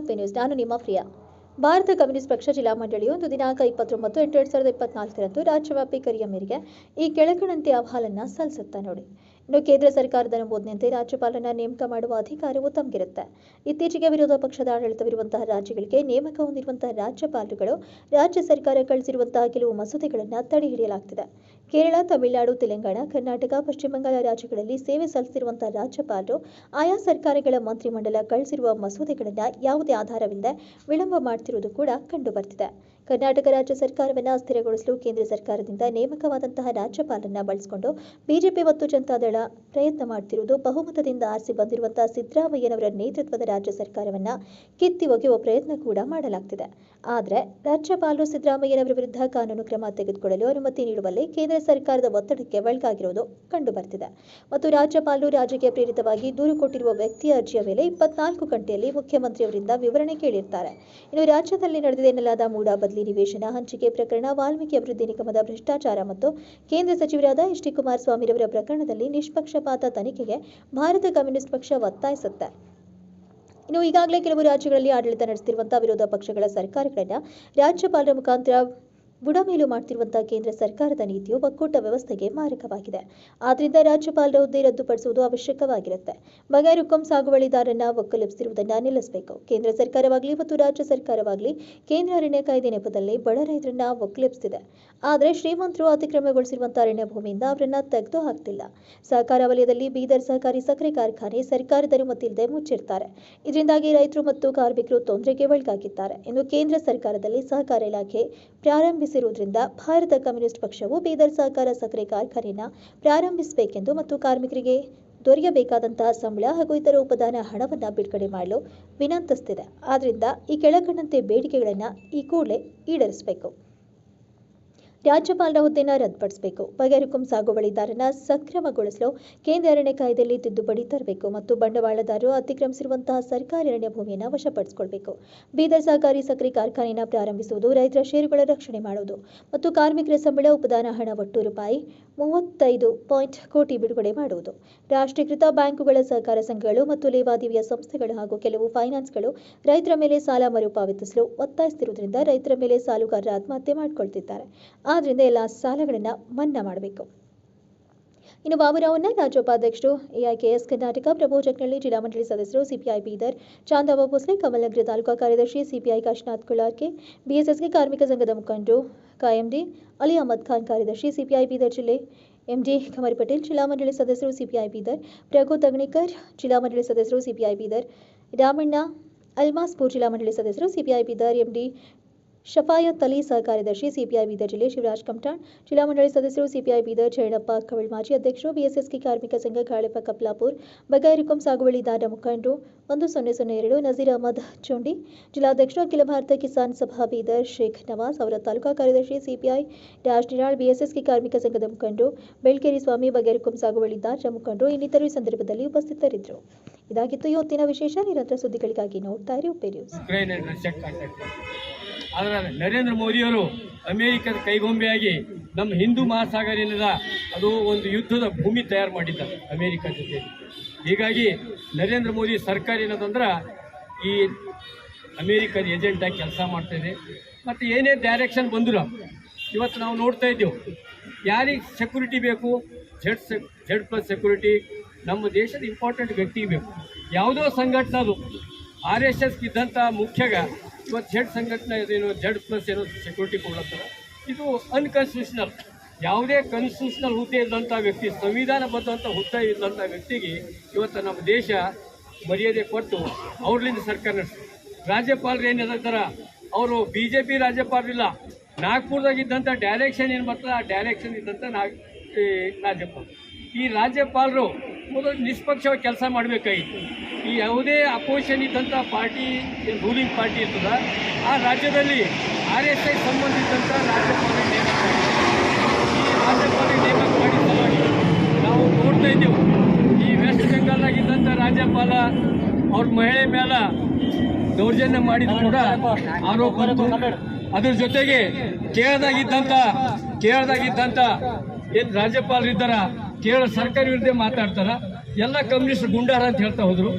Uppe news ನಾನು ನಿಮ್ಮ ಪ್ರಿಯ. Bharat communist ಪಕ್ಷ ಜಿಲ್ಲಾ ಮಂಡಳಿಯು ಒಂದು ದಿನಾಂಕ ಇಪ್ಪತ್ತೊಂಬತ್ತು ಎಂಟು ಎರಡು ಸಾವಿರದ ಇಪ್ಪತ್ನಾಲ್ಕರಂದು ರಾಜ್ಯವ್ಯಾಪಿ ಕರಿಯ ಮೇರೆಗೆ ಈ ಕೆಳಕಣಂತೆ ಅಹವಾಲನ್ನ ಸಲ್ಲಿಸುತ್ತಾ ನೋಡಿ. ಇನ್ನು ಕೇಂದ್ರ ಸರ್ಕಾರದ ಅನುಮೋದನೆಯಂತೆ ರಾಜ್ಯಪಾಲನ ನೇಮಕ ಮಾಡುವ ಅಧಿಕಾರವು ತಮಗಿರುತ್ತೆ. ಇತ್ತೀಚೆಗೆ ವಿರೋಧ ಪಕ್ಷದ ಆಡಳಿತವಿರುವಂತಹ ರಾಜ್ಯಗಳಿಗೆ ನೇಮಕ ಹೊಂದಿರುವಂತಹ ರಾಜ್ಯಪಾಲರುಗಳು ರಾಜ್ಯ ಸರ್ಕಾರ ಕಳಿಸಿರುವಂತಹ ಕೆಲವು ಮಸೂದೆಗಳನ್ನು ತಡೆ ಹಿಡಿಯಲಾಗ್ತಿದೆ. ಕೇರಳ, ತಮಿಳುನಾಡು, ತೆಲಂಗಾಣ, ಕರ್ನಾಟಕ, ಪಶ್ಚಿಮ ಬಂಗಾಳ ರಾಜ್ಯಗಳಲ್ಲಿ ಸೇವೆ ಸಲ್ಲಿಸಿರುವಂತಹ ರಾಜ್ಯಪಾಲರು, ಆಯಾ ಸರ್ಕಾರಗಳ ಮಂತ್ರಿಮಂಡಲ ಕಳಿಸಿರುವ ಮಸೂದೆಗಳನ್ನು ಯಾವುದೇ ಆಧಾರವಿಲ್ಲದೆ ವಿಳಂಬ ಮಾಡುತ್ತಿರುವುದು ಕೂಡ ಕಂಡುಬರ್ತಿದೆ. ಕರ್ನಾಟಕ ರಾಜ್ಯ ಸರ್ಕಾರವನ್ನು ಅಸ್ಥಿರಗೊಳಿಸಲು ಕೇಂದ್ರ ಸರ್ಕಾರದಿಂದ ನೇಮಕವಾದಂತಹ ರಾಜ್ಯಪಾಲರನ್ನ ಬಳಸಿಕೊಂಡು ಬಿಜೆಪಿ ಮತ್ತು ಜನತಾದಳ ಪ್ರಯತ್ನ ಮಾಡುತ್ತಿರುವುದು ಬಹುಮತದಿಂದ ಆರಿಸಿ ಬಂದಿರುವಂತಹ ಸಿದ್ದರಾಮಯ್ಯನವರ ನೇತೃತ್ವದ ರಾಜ್ಯ ಸರ್ಕಾರವನ್ನು ಕಿತ್ತಿ ಒಗೆಯುವ ಪ್ರಯತ್ನ ಕೂಡ ಮಾಡಲಾಗ್ತಿದೆ. ಆದರೆ ರಾಜ್ಯಪಾಲರು ಸಿದ್ದರಾಮಯ್ಯನವರ ವಿರುದ್ಧ ಕಾನೂನು ಕ್ರಮ ತೆಗೆದುಕೊಳ್ಳಲು ಅನುಮತಿ ನೀಡುವಲ್ಲಿ ಕೇಂದ್ರ ಸರ್ಕಾರದ ಒತ್ತಡಕ್ಕೆ ಒಳಗಾಗಿರುವುದು ಕಂಡುಬರ್ತಿದೆ. ಮತ್ತು ರಾಜ್ಯಪಾಲರು ರಾಜಕೀಯ ಪ್ರೇರಿತವಾಗಿ ದೂರು ಕೊಟ್ಟಿರುವ ವ್ಯಕ್ತಿಯ ಅರ್ಜಿಯ ಮೇಲೆ ಇಪ್ಪತ್ನಾಲ್ಕು ಗಂಟೆಯಲ್ಲಿ ಮುಖ್ಯಮಂತ್ರಿಯವರಿಂದ ವಿವರಣೆ ಕೇಳಿರ್ತಾರೆ. ಇನ್ನು ರಾಜ್ಯದಲ್ಲಿ ನಡೆದಿದೆ ಎನ್ನಲಾದ ಮೂಡ ಬದಲಿ ನಿವೇಶನ, ಹಂಚಿಕೆ ಪ್ರಕರಣ, ವಾಲ್ಮೀಕಿ ಅಭಿವೃದ್ಧಿ ನಿಗಮದ ಭ್ರಷ್ಟಾಚಾರ ಮತ್ತು ಕೇಂದ್ರ ಸಚಿವರಾದ ಎಚ್ ಡಿ ಕುಮಾರಸ್ವಾಮಿರವರ ಪ್ರಕರಣದಲ್ಲಿ ನಿಷ್ಪಕ್ಷಪಾತ ತನಿಖೆಗೆ ಭಾರತ ಕಮ್ಯುನಿಸ್ಟ್ ಪಕ್ಷ ಒತ್ತಾಯಿಸುತ್ತೆ. ಇನ್ನು ಈಗಾಗಲೇ ಕೆಲವು ರಾಜ್ಯಗಳಲ್ಲಿ ಆಡಳಿತ ನಡೆಸುತ್ತಿರುವಂತಹ ವಿರೋಧ ಪಕ್ಷಗಳ ಸರ್ಕಾರಗಳನ್ನು ರಾಜ್ಯಪಾಲರ ಮುಖಾಂತರ ಬುಡಮೇಲು ಮಾಡ್ತಿರುವಂತಹ ಕೇಂದ್ರ ಸರ್ಕಾರದ ನೀತಿಯು ಒಕ್ಕೂಟ ವ್ಯವಸ್ಥೆಗೆ ಮಾರಕವಾಗಿದೆ. ಆದ್ದರಿಂದ ರಾಜ್ಯಪಾಲರ ಹುದ್ದೆ ರದ್ದುಪಡಿಸುವುದು ಅವಶ್ಯಕವಾಗಿರುತ್ತೆ. ಬಗೈರುಕಂ ಸಾಗುವಳಿದಾರನ್ನ ಒಕ್ಕಲಿಸಿರುವುದನ್ನ ನಿಲ್ಲಿಸಬೇಕು. ಕೇಂದ್ರ ಸರ್ಕಾರವಾಗಲಿ ಮತ್ತು ರಾಜ್ಯ ಸರ್ಕಾರವಾಗಲಿ ಕೇಂದ್ರ ಅರಣ್ಯ ಕಾಯ್ದೆ ನೆಪದಲ್ಲಿ ಬಡ ರೈತರನ್ನ ಒಕ್ಕಲಿಸುತ್ತಿದೆ ಆದರೆ ಶ್ರೀಮಂತರು ಅತಿಕ್ರಮಗೊಳಿಸಿರುವಂತಹ ಅರಣ್ಯ ಭೂಮಿಯಿಂದ ಅವರನ್ನ ತೆಗೆದು ಹಾಕ್ತಿಲ್ಲ. ಸಹಕಾರ ವಲಯದಲ್ಲಿ ಬೀದರ್ ಸಹಕಾರಿ ಸಕ್ಕರೆ ಕಾರ್ಖಾನೆ ಸರ್ಕಾರದ ಅನುಮತಿ ಮುಚ್ಚಿರ್ತಾರೆ ಇದರಿಂದಾಗಿ ರೈತರು ಮತ್ತು ಕಾರ್ಮಿಕರು ತೊಂದರೆಗೆ ಒಳಗಾಗಿದ್ದಾರೆ. ಎಂದು ಕೇಂದ್ರ ಸರ್ಕಾರದಲ್ಲಿ ಸಹಕಾರ ಇಲಾಖೆ ಪ್ರಾರಂಭಿಸಿರುವುದರಿಂದ ಭಾರತ ಕಮ್ಯುನಿಸ್ಟ್ ಪಕ್ಷವು ಬೀದರ್ ಸಹಕಾರ ಸಕ್ಕರೆ ಕಾರ್ಖಾನೆಯನ್ನು ಪ್ರಾರಂಭಿಸಬೇಕೆಂದು ಮತ್ತು ಕಾರ್ಮಿಕರಿಗೆ ದೊರೆಯಬೇಕಾದಂತಹ ಸಂಬಳ ಹಾಗೂ ಇತರ ಉಪದಾನ ಹಣವನ್ನು ಬಿಡುಗಡೆ ಮಾಡಲು ವಿನಂತಿಸ್ತಿದೆ. ಆದ್ದರಿಂದ ಈ ಕೆಳಕಂಡಂತೆ ಬೇಡಿಕೆಗಳನ್ನು ಈ ಕೂಡಲೇ ಈಡೇರಿಸಬೇಕು. ರಾಜ್ಯಪಾಲರ ಹುದ್ದೆಯನ್ನು ರದ್ದುಪಡಿಸಬೇಕು. ಬಗೆರುಕುಂ ಸಾಗುವಳಿದಾರನ ಸಕ್ರಮಗೊಳಿಸಲು ಕೇಂದ್ರ ಅರಣ್ಯ ಕಾಯ್ದೆಯಲ್ಲಿ ತಿದ್ದುಪಡಿ ತರಬೇಕು ಮತ್ತು ಬಂಡವಾಳದಾರರು ಅತಿಕ್ರಮಿಸಿರುವಂತಹ ಸರ್ಕಾರಿ ಅರಣ್ಯ ಭೂಮಿಯನ್ನು ವಶಪಡಿಸಿಕೊಳ್ಬೇಕು. ಬೀದರ್ ಸಹಕಾರಿ ಸಕ್ಕರೆ ಕಾರ್ಖಾನೆಯನ್ನು ಪ್ರಾರಂಭಿಸುವುದು ರೈತರ ಷೇರುಗಳ ರಕ್ಷಣೆ ಮಾಡುವುದು ಮತ್ತು ಕಾರ್ಮಿಕರ ಸಂಬಳ ಉಪದಾನ ಹಣ ಒಟ್ಟು ರೂಪಾಯಿ ಮೂವತ್ತೈದು ಪಾಯಿಂಟ್ ಕೋಟಿ ಬಿಡುಗಡೆ ಮಾಡುವುದು. ರಾಷ್ಟ್ರೀಕೃತ ಬ್ಯಾಂಕುಗಳ ಸಹಕಾರ ಸಂಘಗಳು ಮತ್ತು ಲೇವಾದೇವಿಯ ಸಂಸ್ಥೆಗಳು ಹಾಗೂ ಕೆಲವು ಫೈನಾನ್ಸ್ಗಳು ರೈತರ ಮೇಲೆ ಸಾಲ ಮರುಪಾವತಿಸಲು ಒತ್ತಾಯಿಸುತ್ತಿರುವುದರಿಂದ ರೈತರ ಮೇಲೆ ಸಾಲುಗಾರರ ಆತ್ಮಹತ್ಯೆ ಮಾಡಿಕೊಳ್ತಿದ್ದಾರೆ. ಆದ್ದರಿಂದ ಎಲ್ಲ ಸಾಲಗಳನ್ನು ಮನ್ನಾ ಮಾಡಬೇಕು. ಇನ್ನು ಬಾಬುರಾವ್ನ ರಾಜ್ಯೋಪಾಧ್ಯಕ್ಷರು ಎಐಕೆಎಸ್ ಕರ್ನಾಟಕ ಪ್ರಭು ಜಗ್ನಳ್ಳಿ ಜಿಲ್ಲಾ ಮಂಡಳಿ ಸದಸ್ಯರು ಸಿಪಿಐ ಬೀದರ್, ಚಾಂದವ ಭೋಸ್ಲೆ ಕಮಲನಗರ ತಾಲೂಕಾ ಕಾರ್ಯದರ್ಶಿ ಸಿಪಿಐ ಕಾಶಿನಾಥ್ ಕುಳಾರ್ಕೆ ಬಿಎಸ್ಎಸ್ಕೆ ಕಾರ್ಮಿಕ ಸಂಘದ ಮುಖಂಡರು ಕಾಯಂಡಿ ಅಲಿ ಅಹಮದ್ ಖಾನ್ ಕಾರ್ಯದರ್ಶಿ ಸಿಪಿಐ ಬೀದರ್ ಜಿಲ್ಲೆ ಎಂಡಿ ಖಮರ್ ಪಟೇಲ್, ಜಿಲ್ಲಾ ಮಂಡಳಿ ಸದಸ್ಯರು ಸಿಪಿಐ ಬೀದರ್ ಪ್ರಘು ತಗಣಿಕರ್, ಜಿಲ್ಲಾ ಮಂಡಳಿ ಸದಸ್ಯರು ಸಿಪಿಐ ಬೀದರ್, ರಾಮಣ್ಣ ಅಲ್ಮಾಸ್ಪುರ್ ಜಿಲ್ಲಾ ಮಂಡಳಿ ಸದಸ್ಯರು ಸಿಪಿಐ ಬೀದರ್ ಎಂಡಿ ಶಫಾಯತ್ ಅಲಿ ಸಹ ಕಾರ್ಯದರ್ಶಿ ಸಿಪಿಐ ಬೀದರ್ ಜಿಲ್ಲೆ ಶಿವರಾಜ್ ಕಮಟಾಣ್ ಜಿಲ್ಲಾ ಮಂಡಳಿ ಸದಸ್ಯರು ಸಿಪಿಐ ಬೀದರ್ ಚೇಣಪ್ಪ ಕವಳ್ ಮಾಜಿ ಅಧ್ಯಕ್ಷರು ಬಿಎಸ್ಎಸ್ಕೆ ಕಾರ್ಮಿಕ ಸಂಘ ಗಾಳಿಪ ಕಪ್ಲಾಪುರ್ ಬಗೈರಿಕುಂ ಸಾಗುವಳಿದಾರ ಮುಖಂಡರು ಒಂದು ಸೊನ್ನೆ ಸೊನ್ನೆ ಎರಡು ನಜೀರ್ ಅಹಮದ್ ಚುಂಡಿ ಜಿಲ್ಲಾಧ್ಯಕ್ಷರು ಅಖಿಲ ಭಾರತ ಕಿಸಾನ್ ಸಭಾ ಬೀದರ್ ಶೇಖ್ ನವಾಜ್ ಅವರ ತಾಲೂಕಾ ಕಾರ್ಯದರ್ಶಿ ಸಿಪಿಐ ರಾಜ್ ನಿರಾಳ್ ಬಿಎಸ್ಎಸ್ಕೆ ಕಾರ್ಮಿಕ ಸಂಘದ ಮುಖಂಡರು ಬೆಳ್ಕೇರಿ ಸ್ವಾಮಿ ಬಗೈರಿಕುಂ ಸಾಗುವಳಿದಾರರ ಮುಖಂಡರು ಇನ್ನಿತರ ಈ ಸಂದರ್ಭದಲ್ಲಿ ಉಪಸ್ಥಿತರಿದ್ದರು. ಇದಾಗಿತ್ತು ಇವತ್ತಿನ ವಿಶೇಷ ನಿರಂತರ ಸುದ್ದಿಗಳಿಗಾಗಿ ನೋಡ್ತಾ ಇರಿ ಉಪೇ ನ್ಯೂಸ್. ಆದರೆ ನರೇಂದ್ರ ಮೋದಿಯವರು ಅಮೆರಿಕದ ಕೈಗೊಂಬೆಯಾಗಿ ನಮ್ಮ ಹಿಂದೂ ಮಹಾಸಾಗರ ಏನಿದ ಅದು ಒಂದು ಯುದ್ಧದ ಭೂಮಿ ತಯಾರು ಮಾಡಿದ್ದಾರೆ ಅಮೆರಿಕದ ಜೊತೆ ಹೀಗಾಗಿ ನರೇಂದ್ರ ಮೋದಿ ಸರ್ಕಾರ ಏನದಂದ್ರೆ ಈ ಅಮೇರಿಕದ ಏಜೆಂಟಾಗಿ ಕೆಲಸ ಮಾಡ್ತಾಯಿದೆ ಮತ್ತು ಏನೇ ಡೈರೆಕ್ಷನ್ ಬಂದರು ಇವತ್ತು ನಾವು ನೋಡ್ತಾ ಇದ್ದೇವೆ, ಯಾರಿಗೆ ಸೆಕ್ಯೂರಿಟಿ ಬೇಕು? Z sec Z plus security ನಮ್ಮ ದೇಶದ ಇಂಪಾರ್ಟೆಂಟ್ ವ್ಯಕ್ತಿಗೆ ಬೇಕು. ಯಾವುದೋ ಸಂಘಟನೆ ಅದು. ಆರ್ ಎಸ್ ಎಸ್ ಇದ್ದಂಥ ಮುಖ್ಯಗ ಇವತ್ತು ಜಡ್ ಸಂಘಟನೆ ಏನೋ ಜಡ್ ಪ್ಲಸ್ ಏನೋ ಸೆಕ್ಯೂರಿಟಿ ಕೊಡ್ಲತ್ತಾರ ಇದು ಅನ್ಕಾನ್ಸ್ಟಿಟ್ಯೂಷನಲ್ ಯಾವುದೇ ಕಾನ್ಸ್ಟಿಟ್ಯೂಷನಲ್ ಹುದ್ದೆ ಇದ್ದಂಥ ವ್ಯಕ್ತಿ ಸಂವಿಧಾನಬದ್ಧಂಥ ಹುದ್ದೆ ಇದ್ದಂಥ ವ್ಯಕ್ತಿಗೆ ಇವತ್ತು ನಮ್ಮ ದೇಶ ಮರ್ಯಾದೆ ಕೊಟ್ಟು ಅವ್ರಲಿಂದ ಸರ್ಕಾರ ನಡೆಸ್ತಾರೆ ರಾಜ್ಯಪಾಲರು ಏನು ಹೇಳ್ತಾರ? ಅವರು ಬಿ ಜೆ ಪಿ ರಾಜ್ಯಪಾಲರಿಲ್ಲ ನಾಗ್ಪುರದಾಗ ಇದ್ದಂಥ ಡೈರೆಕ್ಷನ್ ಏನು ಬರ್ತದೆ ಆ ಡೈರೆಕ್ಷನ್ ಇದ್ದಂಥ ನಾಗ್ ರಾಜ್ಯಪಾಲರು. ರಾಜ್ಯಪಾಲ ಈ ರಾಜ್ಯಪಾಲರು ಮೊದಲು ನಿಷ್ಪಕ್ಷವಾಗಿ ಕೆಲಸ ಮಾಡಬೇಕಾಗಿತ್ತು. ಈ ಯಾವುದೇ ಅಪೋಸಿಷನ್ ಇದ್ದಂಥ ಪಾರ್ಟಿ ರೂಲಿಂಗ್ ಪಾರ್ಟಿ ಇರ್ತದ, ಆ ರಾಜ್ಯದಲ್ಲಿ ಆರ್ ಎಸ್ ಐ ಸಂಬಂಧಿಸಿದಂಥ ರಾಜ್ಯಪಾಲ ಈ ರಾಜ್ಯಪಾಲ ನೇಮಕ ಮಾಡಿ ಸಲುವಾಗಿ ನಾವು ನೋಡ್ತಾ ಇದ್ದೆವು. ಈ ವೆಸ್ಟ್ ಬೆಂಗಾಲ್ನಾಗಿದ್ದಂಥ ರಾಜ್ಯಪಾಲ ಅವ್ರ ಮಹಿಳೆ ಮೇಲೆ ದೌರ್ಜನ್ಯ ಮಾಡಿದ ಕೂಡ ಆರೋಪ ಅದ್ರ ಜೊತೆಗೆ ಕೇರಳದಾಗಿದ್ದಂಥ ಕೇರಳದಾಗಿದ್ದಂಥ ಏನು ರಾಜ್ಯಪಾಲರಿದ್ದಾರ ಕೇರಳ ಸರ್ಕಾರ ವಿರುದ್ಧ ಮಾತಾಡ್ತಾರ. ಎಲ್ಲ ಕಮ್ಯುನಿಸ್ಟ್ ಗುಂಡಾರ ಅಂತ ಹೇಳ್ತಾ ಹೋದ್ರು.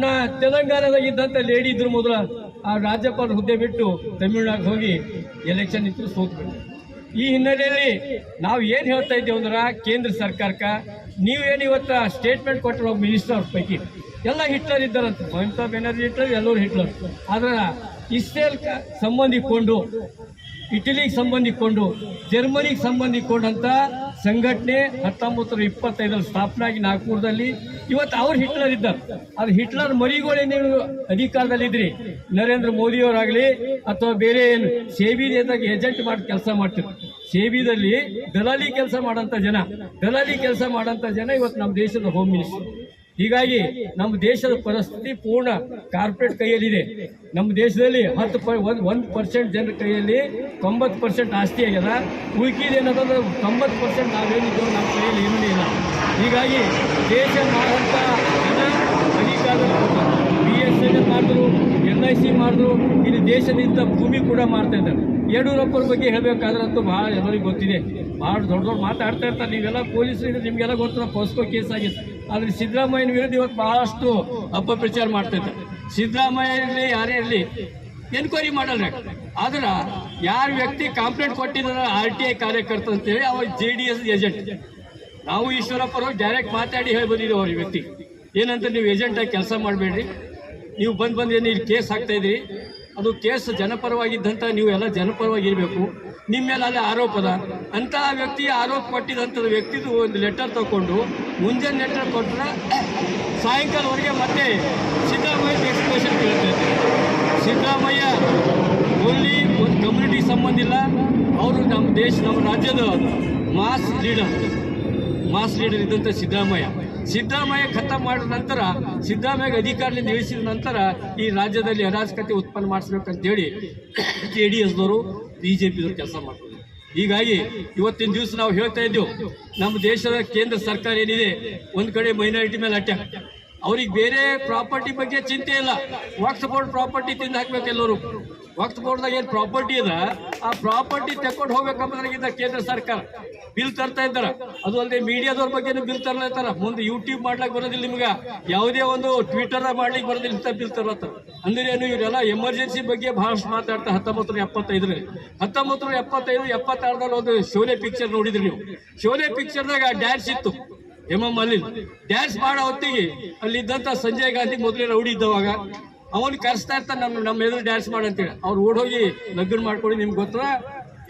ನಾ ತೆಲಂಗಾಣದಾಗ ಇದ್ದಂಥ ಲೇಡಿ ಇದ್ರು ಮೊದಲ ಆ ರಾಜ್ಯಪಾಲ ಹುದ್ದೆ ಬಿಟ್ಟು ತಮಿಳ್ನಾಡಿಗೆ ಹೋಗಿ ಎಲೆಕ್ಷನ್ ಇತ್ತು ಸೋತ್ಬಿಟ್ಟು ಈ ಹಿನ್ನೆಲೆಯಲ್ಲಿ ನಾವು ಏನು ಹೇಳ್ತಾ ಇದ್ದೇವೆ ಅಂದ್ರೆ, ಕೇಂದ್ರ ಸರ್ಕಾರಕ್ಕೆ ನೀವೇನು ಇವತ್ತು ಸ್ಟೇಟ್ಮೆಂಟ್ ಕೊಟ್ಟರು ಮಿನಿಸ್ಟರ್ ಅವ್ರ ಪೈಕಿ. ಎಲ್ಲ ಹಿಟ್ಲರ್ ಇದ್ದಾರಂತ. ಮಮತಾ ಬ್ಯಾನರ್ಜಿ ಹಿಟ್ಲರ್, ಎಲ್ಲರೂ ಹಿಟ್ಲರ್. ಆದ್ರೆ ಇಸ್ರೇಲ್ ಸಂಬಂಧಿಕೊಂಡು ಇಟಲಿಗೆ ಸಂಬಂಧಿಕೊಂಡು, ಜರ್ಮನಿಗೆ ಸಂಬಂಧಿಕೊಂಡಂತ ಸಂಘಟನೆ ಹತ್ತೊಂಬತ್ತು ಇಪ್ಪತ್ತೈದರಲ್ಲಿ ಸ್ಥಾಪನೆ ಆಗಿ ನಾಗ್ಪುರದಲ್ಲಿ. ಇವತ್ತು ಅವ್ರು ಹಿಟ್ಲರ್ ಇದ್ದಾರೆ ಅದು ಹಿಟ್ಲರ್ ಮರಿಗಳೇ ನೀವು ಅಧಿಕಾರದಲ್ಲಿದ್ರಿ ನರೇಂದ್ರ ಮೋದಿಯವರಾಗಲಿ ಅಥವಾ ಬೇರೆ ಏನು ಸೇಬಿದಾಗ ಏಜೆಂಟ್ ಮಾಡಿ ಕೆಲಸ ಮಾಡ್ತಿದ್ರು. ಸೇಬಿದಲ್ಲಿ ದಲಾಲಿ ಕೆಲಸ ಮಾಡೋಂಥ ಜನ, ದಲಾಲಿ ಕೆಲಸ ಮಾಡೋಂಥ ಜನ ಇವತ್ತು ನಮ್ಮ ದೇಶದ ಹೋಮ್ ಮಿನಿಸ್ಟರ್ ಹೀಗಾಗಿ ನಮ್ಮ ದೇಶದ ಪರಿಸ್ಥಿತಿ ಪೂರ್ಣ ಕಾರ್ಪೊರೇಟ್ ಕೈಯಲ್ಲಿದೆ. ನಮ್ಮ ದೇಶದಲ್ಲಿ ಹತ್ತು ಒಂದು ಪರ್ಸೆಂಟ್ ಜನರ ಕೈಯಲ್ಲಿ ತೊಂಬತ್ತು ಪರ್ಸೆಂಟ್ ಆಸ್ತಿ ಆಗ್ಯದ. ಉಳ್ಕಿದ ಏನಂತಂದ್ರೆ ತೊಂಬತ್ತು ಪರ್ಸೆಂಟ್ ನಾವೇನಿದ್ದೇವೆ ನಮ್ಮ ಕೈಯಲ್ಲಿ ಏನೂ ಇಲ್ಲ. ಹೀಗಾಗಿ ದೇಶ ಮಾಡುವಂಥ ಜನ ಬಿ ಎಸ್ ಎನ್ ಮಾಡಿದ್ರು ಎನ್ ಐ ಸಿ ಮಾಡಿದ್ರು ಇಲ್ಲಿ ದೇಶದಿಂದ ಭೂಮಿ ಕೂಡ ಮಾಡ್ತಾ ಇದ್ದಾರೆ. ಯಡಿಯೂರಪ್ಪರ ಬಗ್ಗೆ ಹೇಳಬೇಕಾದ್ರಂತೂ ಭಾಳ ಎಲ್ಲರಿಗೂ ಗೊತ್ತಿದೆ. ಭಾಳ ದೊಡ್ಡ ದೊಡ್ಡ ಮಾತಾಡ್ತಾ ಇರ್ತಾರೆ. ನೀವೆಲ್ಲ ಪೊಲೀಸರು ನಿಮಗೆಲ್ಲ ಗೊತ್ತಿರೋ ಪೋಸ್ಕೋ ಕೇಸ್ ಆಗಿದೆ ಆದರೆ ಸಿದ್ದರಾಮಯ್ಯನ ವಿರುದ್ಧ ಇವತ್ತು ಬಹಳಷ್ಟು ಅಪಪ್ರಚಾರ ಮಾಡ್ತಾ ಇದ್ದಾರೆ ಸಿದ್ದರಾಮಯ್ಯ ಇರಲಿ, ಯಾರೇ ಇರಲಿ ಎನ್ಕ್ವೈರಿ ಮಾಡಲ್ರಿ. ಆದ್ರೆ ಯಾರ ವ್ಯಕ್ತಿ ಕಂಪ್ಲೇಂಟ್ ಕೊಟ್ಟಿದ್ದಾರೆ ಆರ್ ಟಿ ಐ ಕಾರ್ಯಕರ್ತ ಅಂತೇಳಿ ಅವ ಜೆ ಡಿ ಎಸ್ ಏಜೆಂಟ್ ನಾವು ಈಶ್ವರಪ್ಪರು ಡೈರೆಕ್ಟ್ ಮಾತಾಡಿ ಹೇಳಿ ಬಂದಿದ್ದೀವಿ ಅವ್ರ ವ್ಯಕ್ತಿ. ಏನಂತ ನೀವು ಏಜೆಂಟಾಗಿ ಕೆಲಸ ಮಾಡಬೇಡ್ರಿ. ನೀವು ಬಂದು ಬಂದು ಏನು ಇಲ್ಲಿ ಕೇಸ್ ಹಾಕ್ತಾ ಇದ್ರಿ ಅದು ಕೇಸ್ ಜನಪರವಾಗಿದ್ದಂಥ ನೀವು ಎಲ್ಲ ಜನಪರವಾಗಿ ಇರಬೇಕು ನಿಮ್ಮ ಮೇಲೆ ಅಲ್ಲಿ ಆರೋಪದ. ಅಂಥ ವ್ಯಕ್ತಿ ಆರೋಪ ಕೊಟ್ಟಿದ್ದಂಥ ವ್ಯಕ್ತಿದು ಒಂದು ಲೆಟರ್ ತಗೊಂಡು ಮುಂಜಾನೆ ಲೆಟರ್ ಕೊಟ್ಟರೆ ಸಾಯಂಕಾಲವರೆಗೆ ಮತ್ತೆ ಸಿದ್ದರಾಮಯ್ಯ ಎಕ್ಸ್ಪ್ಲೇಷನ್ ಕೇಳ್ತೈತೆ ಸಿದ್ದರಾಮಯ್ಯ ಓನ್ಲಿ ಒಂದು ಕಮ್ಯುನಿಟಿ ಸಂಬಂಧ ಇಲ್ಲ. ಅವರು ನಮ್ಮ ದೇಶ, ನಮ್ಮ ರಾಜ್ಯದ ಮಾಸ್ ಲೀಡರ್ ಮಾಸ್ ಲೀಡರ್ ಇದ್ದಂಥ ಸಿದ್ದರಾಮಯ್ಯ. ಸಿದ್ದರಾಮಯ್ಯ ಖತಮ್ ಮಾಡಿದ ನಂತರ, ಸಿದ್ದರಾಮಯ್ಯ ಅಧಿಕಾರದಿಂದ ಇಳಿಸಿದ ನಂತರ ಈ ರಾಜ್ಯದಲ್ಲಿ ಅರಾಜಕತೆ ಉತ್ಪನ್ನ ಮಾಡಿಸ್ಬೇಕಂತೇಳಿ ಜೆ ಡಿ ಎಸ್ದವರು ಬಿ ಜೆ ಪಿದವರು ಕೆಲಸ ಮಾಡ್ತಾರೆ ಹೀಗಾಗಿ ಇವತ್ತಿನ ದಿವಸ ನಾವು ಹೇಳ್ತಾ ಇದ್ದೇವೆ, ನಮ್ಮ ದೇಶದ ಕೇಂದ್ರ ಸರ್ಕಾರ ಏನಿದೆ, ಒಂದು ಕಡೆ ಮೈನಾರಿಟಿ ಮೇಲೆ ಅಟ್ಯಾಕ್. ಅವ್ರಿಗೆ ಬೇರೆ ಪ್ರಾಪರ್ಟಿ ಬಗ್ಗೆ ಚಿಂತೆ ಇಲ್ಲ. ವಾಟ್ಸಪ್ ಪ್ರಾಪರ್ಟಿ ತಿಂದು ಹಾಕ್ಬೇಕು ಎಲ್ಲರೂ. ವಕ್ಸ್ ಬೋರ್ಡ್ದಾಗ ಏನು ಪ್ರಾಪರ್ಟಿ ಅದ ಆ ಪ್ರಾಪರ್ಟಿ ತಕೊಂಡು ಹೋಗ್ಬೇಕಂಬುದ್ರಾಗಿದ್ದ ಕೇಂದ್ರ ಸರ್ಕಾರ. ಬಿಲ್ ತರ್ತಾ ಇದ್ದಾರೆ. ಅದು ಅಲ್ಲದೆ ಮೀಡಿಯಾದವ್ರ ಬಗ್ಗೆನೂ ಬಿಲ್ ತರ್ಲತ್ತಾರ ಮುಂದೆ ಯೂಟ್ಯೂಬ್ ಮಾಡ್ಲಿಕ್ಕೆ ಬರೋದಿಲ್ಲ ನಿಮ್ಗೆ. ಯಾವುದೇ ಒಂದು ಟ್ವಿಟರ್ ಮಾಡ್ಲಿಕ್ಕೆ ಬರೋದಿಲ್ಲ ಅಂತ ಬಿಲ್ ತರ್ಲತ್ತಾರ ಅಂದ್ರೆ ಏನು, ಇವರೆಲ್ಲ ಎಮರ್ಜೆನ್ಸಿ ಬಗ್ಗೆ ಬಹಳಷ್ಟು ಮಾತಾಡ್ತಾ ಹತ್ತೊಂಬತ್ತು ನೂರ ಎಪ್ಪತ್ತೈದರಲ್ಲಿ. ಹತ್ತೊಂಬತ್ತು ನೂರ ಎಪ್ಪತ್ತೈದು ಎಪ್ಪತ್ತಾರದಲ್ಲಿ ಒಂದು ಶೋಲೆ ಪಿಕ್ಚರ್ ನೋಡಿದ್ರಿ ನೀವು. ಶೋಲೆ ಪಿಕ್ಚರ್ದಾಗ ಡ್ಯಾನ್ಸ್ ಇತ್ತು. ಎಂ ಅಲ್ಲಿ ಡ್ಯಾನ್ಸ್ ಮಾಡೋ ಹೊತ್ತಿಗೆ ಅಲ್ಲಿದ್ದಂಥ ಸಂಜಯ್ ಗಾಂಧಿ ಮೊದಲೇ ರೌಡಿ ಇದ್ದವಾಗ ಅವನು ಕರೆಸ್ತಾ ಇರ್ತಾನೆ, ನಮ್ಮ ನಮ್ಮ ಎದುರು ಡ್ಯಾನ್ಸ್ ಮಾಡಂತೇಳಿ ಅವ್ರು ಓಡೋಗಿ ಲಗ್ನ ಮಾಡ್ಕೊಂಡು ನಿಮ್ಗೆ ಗೊತ್ತಾ?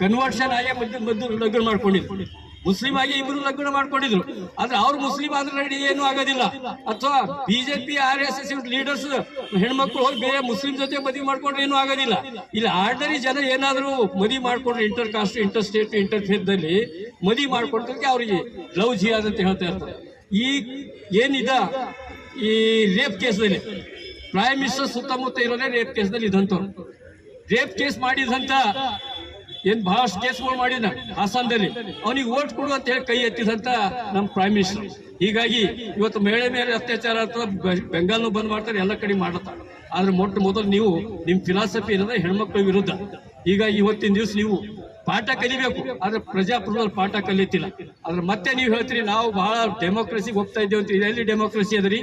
ಕನ್ವರ್ಷನ್ ಆಗಿ ಮದ್ದು ಮದ್ದು ಲಗ್ನ ಮಾಡ್ಕೊಂಡಿದ್ರು. ಮುಸ್ಲಿಂ ಆಗಿ ಇಬ್ರು ಲಗ್ನ ಮಾಡ್ಕೊಂಡಿದ್ರು. ಆದ್ರೆ ಅವ್ರು ಮುಸ್ಲಿಂ ಆದ್ರೆ ರೆಡಿ ಏನೂ ಆಗೋದಿಲ್ಲ. ಅಥವಾ BJP R S S leaders ಹೆಣ್ಮಕ್ಳು ಹೋಗಿ ಬೇರೆ ಮುಸ್ಲಿಂ ಜೊತೆ ಮದುವೆ ಮಾಡ್ಕೊಂಡ್ರೆ ಏನು ಆಗೋದಿಲ್ಲ. ಇಲ್ಲಿ ಆರ್ಡರಿ ಜನ ಏನಾದರೂ ಮದುವೆ ಮಾಡ್ಕೊಂಡ್ರೆ inter caste inter state inter ಫೇತ್ದಲ್ಲಿ ಮದುವೆ ಮಾಡ್ಕೊಂಡ್ರೆ ಅವ್ರಿಗೆ ಲವ್ ಜಿಯಾದ್ ಅಂತ ಹೇಳ್ತಾ ಇರ್ತಾರೆ. ಈ ಏನಿದ ಈ ರೇಪ್ ಕೇಸ್ದಲ್ಲಿ ಪ್ರೈಮ್ ಮಿನಿಸ್ಟರ್ ಸುತ್ತಮುತ್ತ ಇರೋದೇ ರೇಪ್ ಕೇಸ್ನಲ್ಲಿ ಇದಂತವ್ರು ರೇಪ್ ಕೇಸ್ ಮಾಡಿದಂತ ಏನ್ ಬಹಳಷ್ಟು ಕೇಸ್ಗಳು ಮಾಡಿದ ಹಾಸನದಲ್ಲಿ. ಅವನಿಗೆ ಓಟ್ ಕೊಡು ಅಂತ ಹೇಳಿ ಕೈ ಎತ್ತಿದಂತ ನಮ್ಮ ಪ್ರೈಮ್ ಮಿನಿಸ್ಟರ್ ಹೀಗಾಗಿ ಇವತ್ತು ಮಹಿಳೆ ಮೇಲೆ ಅತ್ಯಾಚಾರ ಅಥವಾ ಬೆಂಗಾಲ್ನು ಬಂದ್ ಮಾಡ್ತಾರೆ, ಎಲ್ಲ ಕಡೆ ಮಾಡುತ್ತಾರೆ ಆದ್ರೆ ಮೊಟ್ಟ ಮೊದಲು ನೀವು ನಿಮ್ ಫಿಲಾಸಫಿ ಏನಂದ್ರೆ ಹೆಣ್ಮಕ್ಳ ವಿರುದ್ಧ. ಹೀಗಾಗಿ ಇವತ್ತಿನ ದಿವಸ ನೀವು ಪಾಠ ಕಲಿಬೇಕು, ಆದ್ರೆ ಪ್ರಜಾಪ್ರಭುತ್ವದಲ್ಲಿ ಪಾಠ ಕಲಿತಿಲ್ಲ. ಆದ್ರೆ ಮತ್ತೆ ನೀವು ಹೇಳ್ತೀರಿ, ನಾವು ಬಹಳ ಡೆಮೋಕ್ರಸಿಗೆ ಹೋಗ್ತಾ ಇದ್ದೇವೆ ಅಂತ ಎಲ್ಲಿ ಡೆಮೋಕ್ರಸಿ ಅದರಿ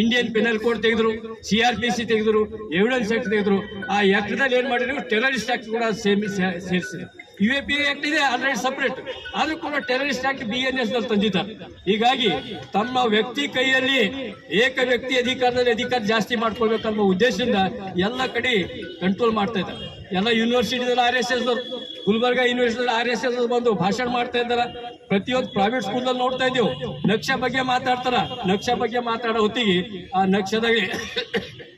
ಇಂಡಿಯನ್ ಪೆನಲ್ ಕೋಡ್ ತೆಗೆದ್ರು ಸಿ ಆರ್ ಪಿ ಸಿ ತೆಗೆದ್ರು ಎವಿಡೆನ್ಸ್ ಆಕ್ಟ್ ತೆಗೆದ್ರು. ಆ ಆಕ್ಟ್ದಲ್ಲಿ ಏನ್ ಮಾಡಿದ್ರು ಟೆರರಿಸ್ಟ್ ಆಕ್ಟ್ ಕೂಡ ಸೇಮಿ ಸೇರಿಸಿದೆ ಯು ಎ ಪಿ ಆಕ್ಟ್ ಇದೆ ಆಲ್ರೆಡಿ ಸಪ್ರೇಟ್ ಆದ್ರೂ ಕೂಡ ಟೆರರಿಸ್ಟ್ ಆಕ್ಟ್ ಬಿ ಎನ್ ಎಸ್ನಲ್ಲಿ ತಂದಿದ್ದಾರೆ. ಹೀಗಾಗಿ ತಮ್ಮ ವ್ಯಕ್ತಿ ಕೈಯಲ್ಲಿ ಏಕ ವ್ಯಕ್ತಿ ಅಧಿಕಾರದಲ್ಲಿ ಅಧಿಕಾರ ಜಾಸ್ತಿ ಮಾಡ್ಕೊಳ್ಬೇಕನ್ನೋ ಉದ್ದೇಶದಿಂದ ಎಲ್ಲ ಕಡೆ ಕಂಟ್ರೋಲ್ ಮಾಡ್ತಾ ಇದ್ದಾರೆ. ಎಲ್ಲ ಯೂನಿವರ್ಸಿಟಿದಲ್ಲಿ R S S Gulbarga university R S S ಬಂದು ಭಾಷಣ ಮಾಡ್ತಾ ಇದ್ದಾರೆ. ಪ್ರತಿಯೊಂದು ಪ್ರೈವೇಟ್ ಸ್ಕೂಲಲ್ಲಿ ನೋಡ್ತಾ ಇದ್ದೇವೆ. ನಕ್ಷೆ ಬಗ್ಗೆ ಮಾತಾಡ್ತಾರ. ನಕ್ಷೆ ಬಗ್ಗೆ ಮಾತಾಡೋ ಹೊತ್ತಿಗೆ ಆ ನಕ್ಷದಾಗ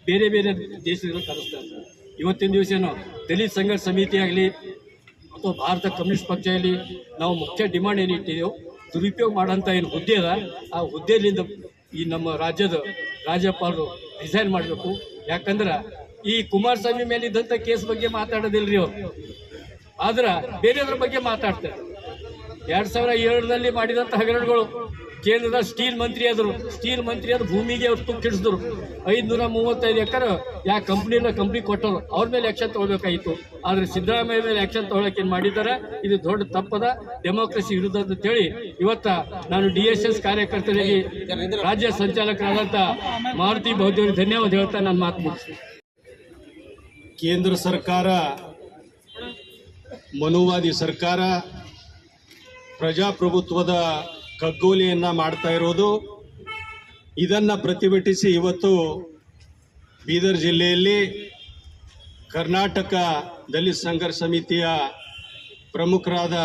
ಬೇರೆ ಬೇರೆ ದೇಶಗಳು ಕರೆಸ್ತಾ ಇರ್ತಾರೆ ಇವತ್ತಿನ ದಿವಸ ಏನು? ದಲಿತ ಸಂಘರ್ಷ ಸಮಿತಿ ಆಗಲಿ, ಅಥವಾ ಭಾರತ ಕಮ್ಯುನಿಸ್ಟ್ ಪಕ್ಷ ಆಗಲಿ, ನಾವು ಮುಖ್ಯ ಡಿಮಾಂಡ್ ಏನು ದುರುಪಯೋಗ ಮಾಡೋಂಥ ಏನು ಹುದ್ದೆ ಅದ? ಆ ಹುದ್ದೆಯಿಂದ ಈ ನಮ್ಮ ರಾಜ್ಯದ ರಾಜ್ಯಪಾಲರು ರಿಸೈನ್ ಮಾಡಬೇಕು. ಯಾಕಂದ್ರೆ ಈ ಕುಮಾರಸ್ವಾಮಿ ಮೇಲೆ ಇದ್ದಂಥ ಕೇಸ್ ಬಗ್ಗೆ ಮಾತಾಡೋದಿಲ್ರಿ ಅವ್ರು. ಆದ್ರೆ ಬೇರೆಯದ್ರ ಬಗ್ಗೆ ಮಾತಾಡ್ತಾರೆ. ಎರಡ್ ಸಾವಿರ ಏಳರಲ್ಲಿ ಮಾಡಿದಂಥ ಹಗರಣಗಳು, ಕೇಂದ್ರದ ಸ್ಟೀಲ್ ಮಂತ್ರಿ ಆದರು, ಸ್ಟೀಲ್ ಮಂತ್ರಿ ಆದ ಭೂಮಿಗೆ ಅವ್ರು ತುಕ್ಕಿಡಿಸಿದ್ರು ಐದುನೂರ ಮೂವತ್ತೈದು ಎಕರೆ ಯಾ ಕಂಪ್ನಿನ ಕಂಪ್ನಿ ಕೊಟ್ಟರು. ಅವ್ರ ಮೇಲೆ ಆಕ್ಷನ್ ತಗೋಬೇಕಾಗಿತ್ತು. ಆದ್ರೆ ಸಿದ್ದರಾಮಯ್ಯ ಮೇಲೆ ಆಕ್ಷನ್ ತಗೊಳಕ್ಕೆ ಏನ್ ಮಾಡಿದ್ದಾರೆ? ಇದು ದೊಡ್ಡ ತಪ್ಪದ ಡೆಮೋಕ್ರಸಿ ವಿರುದ್ಧ ಅಂತ ಹೇಳಿ ಇವತ್ತ ನಾನು ಡಿ ಎಸ್ ಎಸ್ ಕಾರ್ಯಕರ್ತರಿಗೆ ರಾಜ್ಯ ಸಂಚಾಲಕರಾದಂಥ ಮಾರುತಿ ಬೌದ್ಧರಿಗೆ ಧನ್ಯವಾದ ಹೇಳ್ತಾ ನಾನು ಮಾತು ಮುಗಿಸ್ತೀನಿ. ಕೇಂದ್ರ ಸರ್ಕಾರ ಮನುವಾದಿ ಸರ್ಕಾರ ಪ್ರಜಾಪ್ರಭುತ್ವದ ಕಗ್ಗೋಲೆಯನ್ನು ಮಾಡ್ತಾ ಇರೋದು. ಇದನ್ನು ಪ್ರತಿಭಟಿಸಿ ಇವತ್ತು ಬೀದರ್ ಜಿಲ್ಲೆಯಲ್ಲಿ ಕರ್ನಾಟಕ ದಲಿತ ಸಂಘರ್ಷ ಸಮಿತಿಯ ಪ್ರಮುಖರಾದ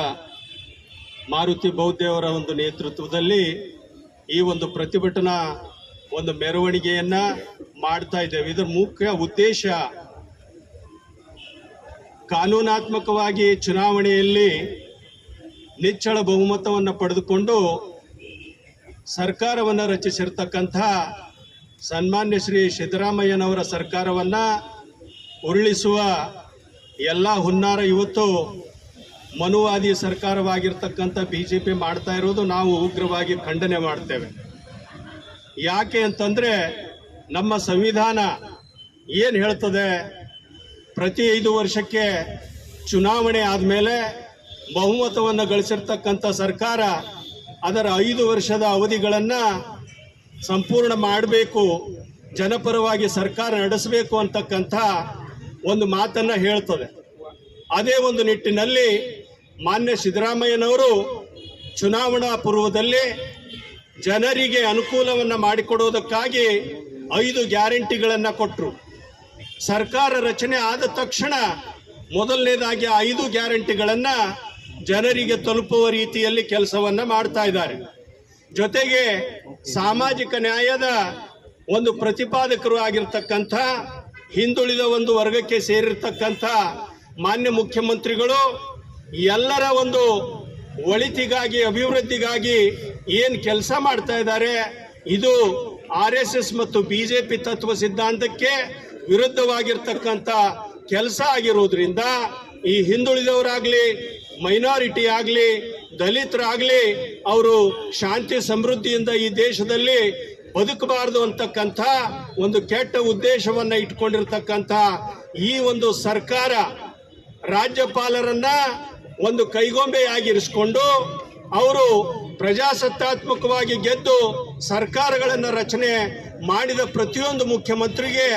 ಮಾರುತಿ ಬೌದ್ಧಯವರ ಒಂದು ನೇತೃತ್ವದಲ್ಲಿ ಈ ಒಂದು ಪ್ರತಿಭಟನಾ ಒಂದು ಮೆರವಣಿಗೆಯನ್ನು ಮಾಡ್ತಾ ಇದ್ದೇವೆ. ಇದರ ಮುಖ್ಯ ಉದ್ದೇಶ ಕಾನೂನಾತ್ಮಕವಾಗಿ ಚುನಾವಣೆಯಲ್ಲಿ ನಿಚ್ಚಳ ಬಹುಮತವನ್ನು ಪಡೆದುಕೊಂಡು ಸರ್ಕಾರವನ್ನು ರಚಿಸಿರ್ತಕ್ಕಂಥ ಸನ್ಮಾನ್ಯ ಶ್ರೀ ಸಿದ್ದರಾಮಯ್ಯನವರ ಸರ್ಕಾರವನ್ನ ಉರುಳಿಸುವ ಎಲ್ಲ ಹುನ್ನಾರ ಇವತ್ತು ಮನುವಾದಿ ಸರ್ಕಾರವಾಗಿರ್ತಕ್ಕಂಥ ಬಿ ಜೆ ಪಿ ಮಾಡ್ತಾ ಇರೋದು ನಾವು ಉಗ್ರವಾಗಿ ಖಂಡನೆ ಮಾಡ್ತೇವೆ. ಯಾಕೆ ಅಂತಂದ್ರೆ ನಮ್ಮ ಸಂವಿಧಾನ ಏನು ಹೇಳ್ತದೆ? ಪ್ರತಿ ಐದು ವರ್ಷಕ್ಕೆ ಚುನಾವಣೆ ಆದಮೇಲೆ ಬಹುಮತವನ್ನು ಗಳಿಸಿರ್ತಕ್ಕಂಥ ಸರ್ಕಾರ ಅದರ ಐದು ವರ್ಷದ ಅವಧಿಗಳನ್ನು ಸಂಪೂರ್ಣ ಮಾಡಬೇಕು, ಜನಪರವಾಗಿ ಸರ್ಕಾರ ನಡೆಸಬೇಕು ಅಂತಕ್ಕಂಥ ಒಂದು ಮಾತನ್ನು ಹೇಳ್ತದೆ. ಅದೇ ಒಂದು ನಿಟ್ಟಿನಲ್ಲಿ ಮಾನ್ಯ ಸಿದ್ದರಾಮಯ್ಯನವರು ಚುನಾವಣಾ ಪೂರ್ವದಲ್ಲಿ ಜನರಿಗೆ ಅನುಕೂಲವನ್ನು ಮಾಡಿಕೊಡೋದಕ್ಕಾಗಿ ಐದು ಗ್ಯಾರಂಟಿಗಳನ್ನು ಕೊಟ್ಟರು ಸರ್ಕಾರ ರಚನೆ ಆದ ತಕ್ಷಣ ಮೊದಲನೇದಾಗಿ ಐದು ಗ್ಯಾರಂಟಿಗಳನ್ನು ಜನರಿಗೆ ತಲುಪುವ ರೀತಿಯಲ್ಲಿ ಕೆಲಸವನ್ನ ಮಾಡ್ತಾ ಇದ್ದಾರೆ. ಜೊತೆಗೆ ಸಾಮಾಜಿಕ ನ್ಯಾಯದ ಒಂದು ಪ್ರತಿಪಾದಕರು ಆಗಿರ್ತಕ್ಕಂಥ, ಹಿಂದುಳಿದ ಒಂದು ವರ್ಗಕ್ಕೆ ಸೇರಿರ್ತಕ್ಕಂಥ ಮಾನ್ಯ ಮುಖ್ಯಮಂತ್ರಿಗಳು ಎಲ್ಲರ ಒಂದು ಒಳಿತಿಗಾಗಿ, ಅಭಿವೃದ್ಧಿಗಾಗಿ ಏನು ಕೆಲಸ ಮಾಡ್ತಾ ಇದ್ದಾರೆ, ಇದು ಆರ್ ಎಸ್ ಮತ್ತು ಬಿಜೆಪಿ ತತ್ವ ಸಿದ್ಧಾಂತಕ್ಕೆ ವಿರುದ್ಧವಾಗಿರ್ತಕ್ಕಂಥ ಕೆಲಸ ಆಗಿರೋದ್ರಿಂದ ಈ ಹಿಂದುಳಿದವರಾಗ್ಲಿ ಮೈನಾರಿಟಿ ಆಗಲಿ ದಲಿತರಾಗ್ಲಿ, ಅವರು ಶಾಂತಿ ಸಮೃದ್ಧಿಯಿಂದ ಈ ದೇಶದಲ್ಲಿ ಬದುಕಬಾರದು ಅಂತಕ್ಕಂಥ ಒಂದು ಕೆಟ್ಟ ಉದ್ದೇಶವನ್ನ ಇಟ್ಕೊಂಡಿರ್ತಕ್ಕಂಥ ಈ ಒಂದು ಸರ್ಕಾರ ರಾಜ್ಯಪಾಲರನ್ನ ಒಂದು ಕೈಗೊಂಬೆಯಾಗಿರಿಸಿಕೊಂಡು ಅವರು ಪ್ರಜಾಸತ್ತಾತ್ಮಕವಾಗಿ ಗೆದ್ದು ಸರ್ಕಾರಗಳನ್ನು ರಚನೆ ಮಾಡಿದ ಪ್ರತಿಯೊಂದು ಮುಖ್ಯಮಂತ್ರಿಗೆ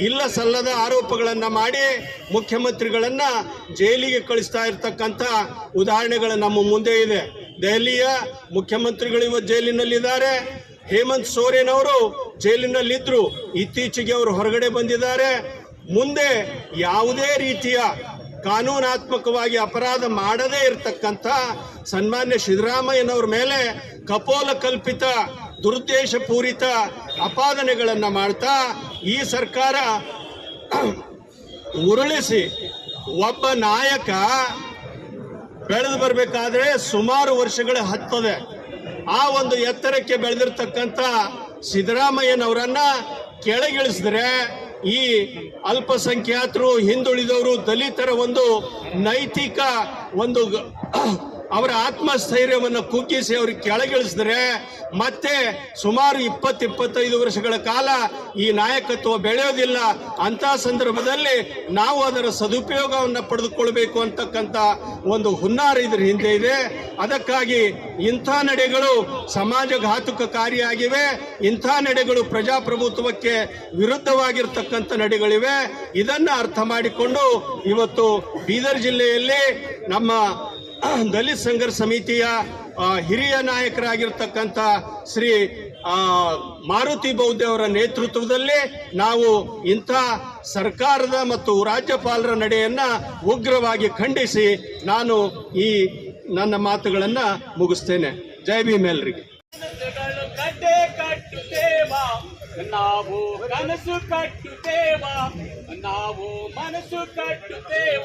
ಇಲ್ಲ ಸಲ್ಲದ ಆರೋಪಗಳನ್ನು ಮಾಡಿ ಮುಖ್ಯಮಂತ್ರಿಗಳನ್ನು ಜೈಲಿಗೆ ಕಳಿಸ್ತಾ ಇರ್ತಕ್ಕಂಥ ಉದಾಹರಣೆಗಳು ನಮ್ಮ ಮುಂದೆ ಇದೆ. ದೆಹಲಿಯ ಮುಖ್ಯಮಂತ್ರಿಗಳು ಇವತ್ತು ಜೈಲಿನಲ್ಲಿದ್ದಾರೆ. ಹೇಮಂತ್ ಸೋರೆನ್ ಅವರು ಜೈಲಿನಲ್ಲಿದ್ದರು. ಇತ್ತೀಚೆಗೆ ಅವರು ಹೊರಗಡೆ ಬಂದಿದ್ದಾರೆ. ಮುಂದೆ ಯಾವುದೇ ರೀತಿಯ ಕಾನೂನಾತ್ಮಕವಾಗಿ ಅಪರಾಧ ಮಾಡದೇ ಇರತಕ್ಕಂಥ ಸನ್ಮಾನ್ಯ ಸಿದ್ದರಾಮಯ್ಯನವ್ರ ಮೇಲೆ ಕಪೋಲ ಕಲ್ಪಿತ ದುರುದ್ದೇಶ ಪೂರಿತ ಅಪಾದನೆಗಳನ್ನು ಮಾಡ್ತಾ ಈ ಸರ್ಕಾರ ಉರುಳಿಸಿ ಒಬ್ಬ ನಾಯಕ ಬೆಳೆದು ಬರಬೇಕಾದ್ರೆ ಸುಮಾರು ವರ್ಷಗಳು ಹತ್ತದೆ. ಆ ಒಂದು ಎತ್ತರಕ್ಕೆ ಬೆಳೆದಿರ್ತಕ್ಕಂಥ ಸಿದ್ದರಾಮಯ್ಯನವರನ್ನ ಕೆಳಗಿಳಿಸಿದ್ರೆ ಈ ಅಲ್ಪಸಂಖ್ಯಾತರು ಹಿಂದುಳಿದವರು ದಲಿತರ ಒಂದು ನೈತಿಕ ಒಂದು ಅವರ ಆತ್ಮಸ್ಥೈರ್ಯವನ್ನು ಕುಗ್ಗಿಸಿ ಅವ್ರಿಗೆ ಕೆಳಗಿಳಿಸಿದ್ರೆ ಮತ್ತೆ ಸುಮಾರು ಇಪ್ಪತ್ತು, ಇಪ್ಪತ್ತೈದು ವರ್ಷಗಳ ಕಾಲ ಈ ನಾಯಕತ್ವ ಬೆಳೆಯೋದಿಲ್ಲ. ಅಂತ ಸಂದರ್ಭದಲ್ಲಿ ನಾವು ಅದರ ಸದುಪಯೋಗವನ್ನು ಪಡೆದುಕೊಳ್ಬೇಕು ಅಂತಕ್ಕಂಥ ಒಂದು ಹುನ್ನಾರ ಇದ್ರ ಹಿಂದೆ ಇದೆ. ಅದಕ್ಕಾಗಿ ಇಂಥ ನಡೆಗಳು ಸಮಾಜಘಾತುಕಕಾರಿಯಾಗಿವೆ ಇಂಥ ನಡೆಗಳು ಪ್ರಜಾಪ್ರಭುತ್ವಕ್ಕೆ ವಿರುದ್ಧವಾಗಿರ್ತಕ್ಕಂಥ ನಡೆಗಳಿವೆ. ಇದನ್ನು ಅರ್ಥ ಮಾಡಿಕೊಂಡು ಇವತ್ತು ಬೀದರ್ ಜಿಲ್ಲೆಯಲ್ಲಿ ನಮ್ಮ ದಲಿತ ಸಂಘರ್ಷ ಸಮಿತಿಯ ಹಿರಿಯ ನಾಯಕರಾಗಿರ್ತಕ್ಕಂಥ ಶ್ರೀ ಮಾರುತಿ ಬೌದ್ಧ ಅವರ ನೇತೃತ್ವದಲ್ಲಿ ನಾವು ಇಂಥ ಸರ್ಕಾರದ ಮತ್ತು ರಾಜ್ಯಪಾಲರ ನಡೆಯನ್ನ ಉಗ್ರವಾಗಿ ಖಂಡಿಸಿ ನಾನು ಈ ನನ್ನ ಮಾತುಗಳನ್ನು ಮುಗಿಸ್ತೇನೆ. ಜೈ ಭೀಮ್ ಎಲ್ರಿಗೆ. ನಾವು ಕನಸು ಕಟ್ಟುತ್ತೇವಾ? ನಾವು ಮನಸ್ಸು ಕಟ್ಟುತ್ತೇವ?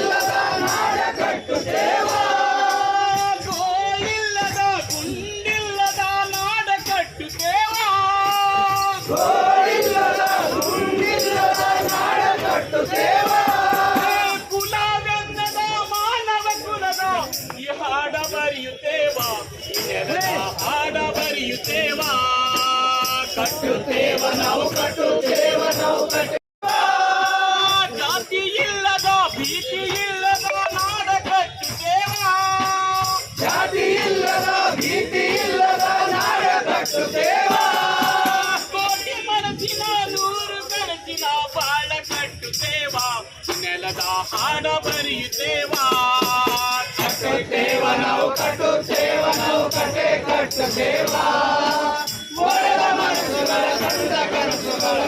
ಜಾತಿ ಇಲ್ಲದ ಭೀತಿ ಇಲ್ಲದ ನಾಡ ಕಟ್ಟುತ್ತೇವ ಜಾತಿ ಇಲ್ಲದ ಭೀತಿ ಇಲ್ಲದ ನಾಡ ಕಟ್ಟುತ್ತೇವ ಕೋಟಿ ಮನಸ್ಸಿನ ನೂರು ಕನಸಿನ ಬಾಳ ಕಟ್ಟುತ್ತೇವ ನೆಲದ ಹಾಡ ಬರೆಯುತ್ತೇವ ಕಟ್ಟುತ್ತೇವ ನಾವು ಕಟ್ಟುತ್ತೇವ ನಾವು ಕಟ್ಟೆ ಕಟ್ಟುತ್ತೇವ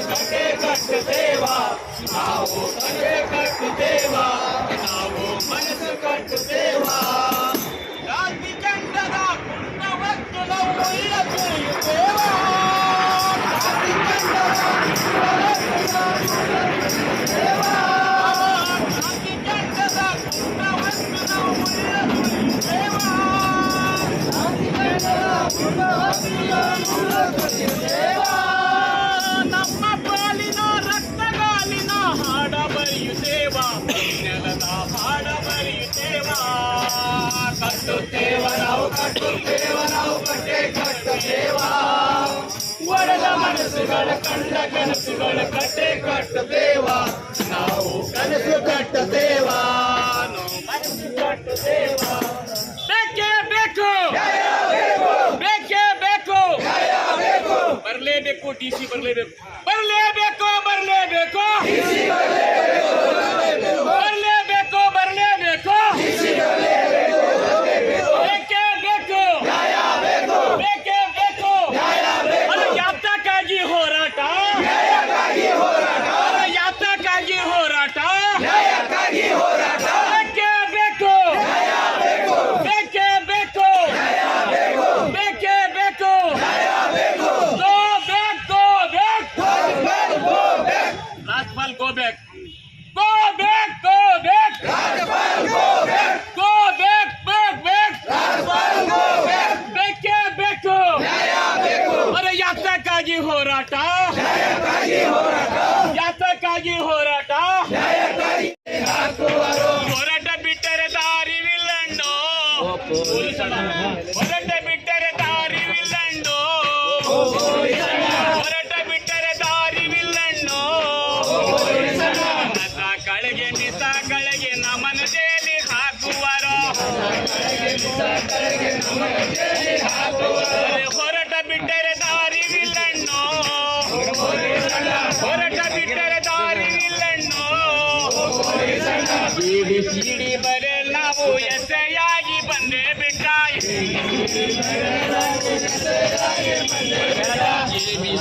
ಕನಸುಗಳ ಕಟ್ಟೆ ಕಟ್ಟುತ್ತೇವ ನಾವು ಕಟ್ಟೆ ಕಟ್ಟುತ್ತೇವ ನಾವು ಕಟ್ಟೆ ಕಟ್ಟುತ್ತೇವ ಒಡೆದ ಮನಸ್ಸುಗಳ ಕಂಡ ಕನಸುಗಳ ಕಟ್ಟೆ ಕಟ್ಟುತ್ತೇವ ನಾವು ಕನಸು ಕಟ್ಟುತ್ತೇವ ನಾವು ಮನಸ್ಸು ಕಟ್ಟುತ್ತೇವ ಬೇಕೇ ಬೇಕು ಬೇಕೇ ಬೇಕು ಬರಲೇಬೇಕು ಡಿ ಸಿ ಬರಲೇಬೇಕು ಬರಲೇಬೇಕು ಬರಲೇಬೇಕು ಬರಲೇಬೇಕು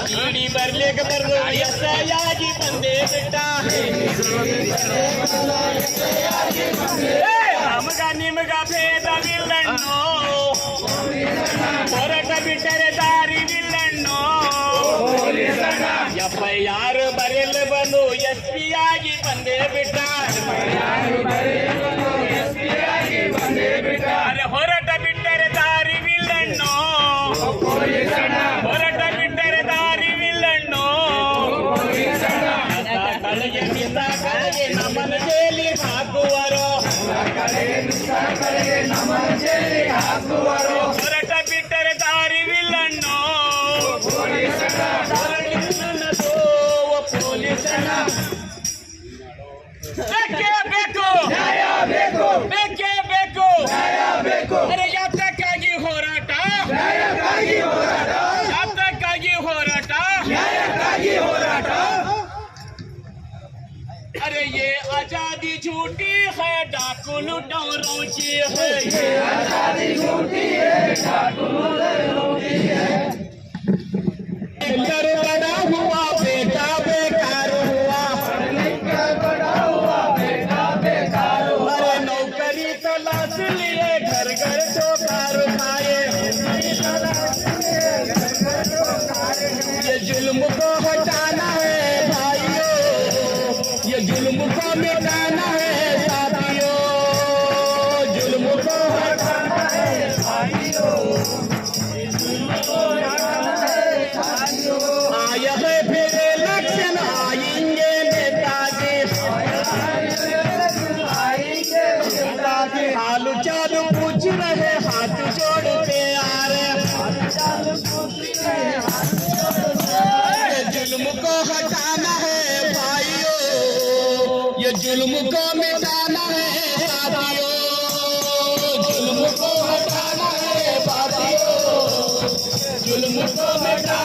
ಸಿಡಿ ಬರ್ಲಿಕ್ಕೆ ಬರ್ದು ಎಸೆಯಾಗಿ ಬಂದೇ ಬಿಟ್ಟ ಏ, ನಮಗ ನಿಮಗ ಭೇದವಿಲ್ಲಣ್ಣು ಹೋರಾಟ ಬಿಟ್ಟರೆ ದಾರಿವಿಲ್ಲಣ್ಣು ಎಫ್ ಐ ಆರ್ ಬರೆಯಲು ಬಂದು ಎಸ್ ಪಿ ಆಗಿ ಬಂದೇ ಬಿಟ್ಟ झूठी है डाकू लुटाऊं रोची है। झूठी है डाकू बड़ा हुआ बेटा